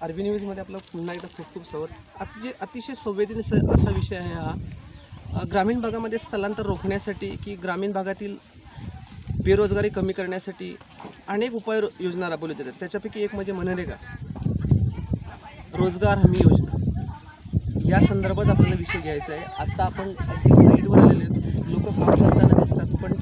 अरबी न्यूजमध्ये आपलं पुन्हा एकदा खूप खूप स्वागत. अति अतिशय संवेदनशील असा विषय आहे हा. ग्रामीण भागामध्ये स्थलांतर रोखण्यासाठी की ग्रामीण भागातील बेरोजगारी कमी करण्यासाठी अनेक उपाय योजना राबवल्या जातात. त्याच्यापैकी एक म्हणजे मनरेगा. रोजगार हमी योजना. या संदर्भात आपल्याला विषय घ्यायचा आहे. आत्ता आपण अगदी साईडवर आलेले लोक काम करताना दिसतात पण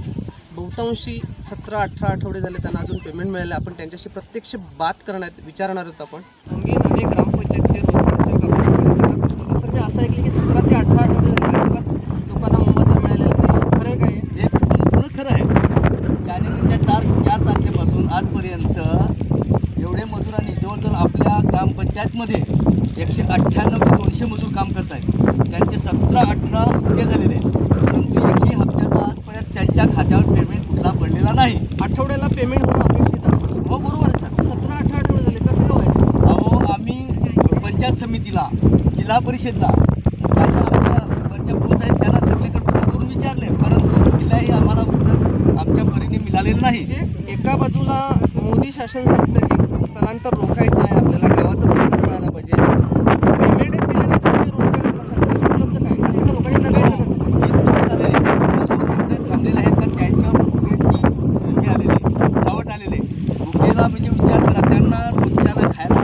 बहुतांशी सतरा अठरा आठवडे झाले त्यांना अजून पेमेंट मिळालं आपण त्यांच्याशी प्रत्यक्ष बात करण्यात विचारणार आहोत आपण. मी अनेक ग्रामपंचायतचे रोजगार सेवक आपल्यासोबत सर मी असं ऐकलं की सतरा ते अठरा आठवडे झाले अजिबात लोकांना मोबदला मिळालेला नाही खरं आहे काय हे? हे संपूर्ण खरं आहे जानेवारीच्या चार चार तारखेपासून आजपर्यंत एवढे मजुरांनी जवळजवळ आपल्या ग्रामपंचायतमध्ये एकशे अठ्ठ्याण्णव ते दोनशे मजूर काम करत आहेत त्यांचे सतरा अठरा हप्ते झालेले आहेत. परंतु एकही हप्त्याचा आजपर्यंत त्यांच्या खात्यावर पेमेंट कुठला पडलेला नाही. आठवड्याला पेमेंट होणं अपेक्षित असतं. हो बरोबर आहे सर सतरा अठरा आठवडे झाले कसं काय अहो आम्ही पंचायत समितीला जिल्हा परिषदला आमच्या पोच आहेत त्यांना सगळीकडे करून विचारले. परंतु तिलाही आम्हाला उत्तर आमच्या परीने मिळालेलं नाही. म्हणजे एका बाजूला मोदी शासन सांगतं की स्थलांतर रोखायचं आहे आपल्याला गावात रोजगार मिळाला पाहिजे. पेमेंट तर थांबलेले आहेत पण त्यांच्यावर भुकेची आलेले सावट आलेले भुकेला म्हणजे विचार करा त्यांना रोजच्याला खायला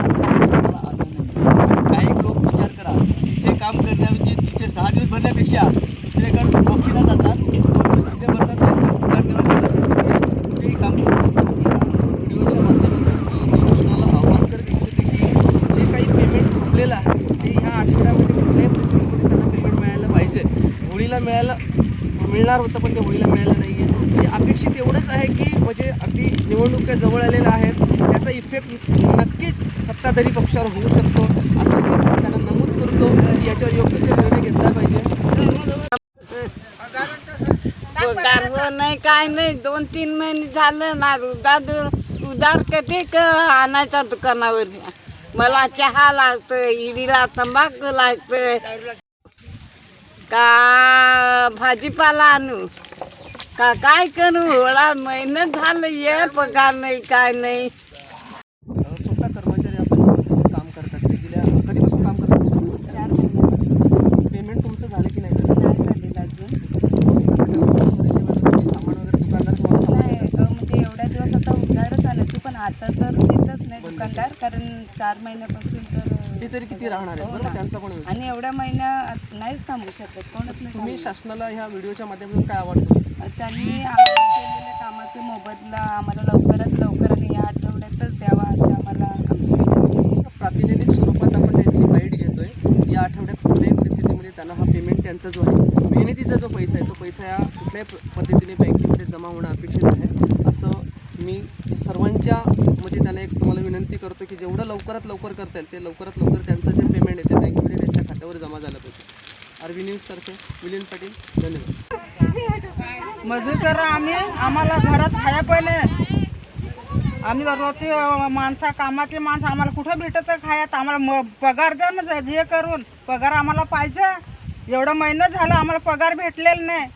काही लोक विचार करा ते काम करण्याऐवजी तिथे सहा दिवस भरण्यापेक्षा दुसरीकडे नोकरीला जातात तिथे भरतात त्यांचा पगार मिळवण्यासाठी ते कुठेही काम करतात व्हिडिओच्या माध्यमातून मी शासनाला आव्हान करत इच्छिते की जे काही पेमेंट थांबलेलं आहे ते ह्या आठवड्यामध्ये कुठल्याही परिस्थितीमध्ये त्यांना पेमेंट मिळायला पाहिजे होळीला मिळायला मिळणार होतं पण ते होळीला मिळालं नाही आहे म्हणजे अपेक्षित एवढंच आहे की म्हणजे अगदी निवडणुका जवळ आलेल्या आहेत. त्याचा इफेक्ट नक्कीच सत्ताधारी पक्षावर होऊ शकतो असं मी त्यांना नमूद करतो की याच्यावर योग्य ते निर्णय घेतला पाहिजे. हो, पगार नाही काय नाही. दोन तीन महिने झालं ना उदार उदार कधी क आणायचा दुकानावर? मला चहा लागतं इडीला तंबाखू लागतं का भाजीपाला आणू? का काय करू? होळा महिना झालं ये पगार नाही काय नाही. स्वतः कर्मचारी आपल्या काम करतात. ते गेल्या कधीपासून काम करतात? चार महिन्यापासून. पेमेंट तुमचं झालं की नाही? झालं नाही झालेलं अजून. सामान वगैरे दुकानदार नाही म्हणजे एवढ्या दिवस आता पण आता तर देतच नाही दुकानदार कारण चार महिन्यापासून तर ते तरी किती राहणार आहे बरोबर. त्यांचा पण. आणि एवढ्या महिन्या नाहीच थांबू शकत कोणच नाही तुम्ही शासनाला ह्या व्हिडिओच्या माध्यमातून काय आवडतं. त्यांनी आम्हाला केलेल्या कामाचा मोबदला आम्हाला लवकरात लवकर आणि या आठवड्यातच द्यावा अशी आम्हाला आमची विनंती आहे. प्रातिनिधिक स्वरूपात आपण त्यांची बाईट घेतोय या आठवड्यात कुठल्याही परिस्थितीमध्ये त्यांना हा पेमेंट त्यांचा जो आहे मेहनतीचा जो पैसा आहे तो पैसा या कुठल्याही प- पद्धतीने बँकेमध्ये जमा होणं अपेक्षित आहे असं मी सर्वांच्या म्हणजे त्यांना एक तुम्हाला विनंती करतो की जेवढं लवकरात लवकर करता येईल ते लवकरात लवकर त्यांचं जे पेमेंट आहे ते बँकेमध्ये त्यांच्या खात्यावर जमा झालं पाहिजे. आर न्यूजतर्फे मिलिंद पाटील धन्यवाद. मजूर करा आम्ही. आम्हाला घरात खाया पहिले. आम्ही रोजची माणसा कामाची माणसं आम्हाला कुठं भेटत खाया तर आम्हाला म पगार द्या ना जे करून. पगार आम्हाला पाहिजे. एवढं महिना झालं आम्हाला पगार भेटलेला नाही.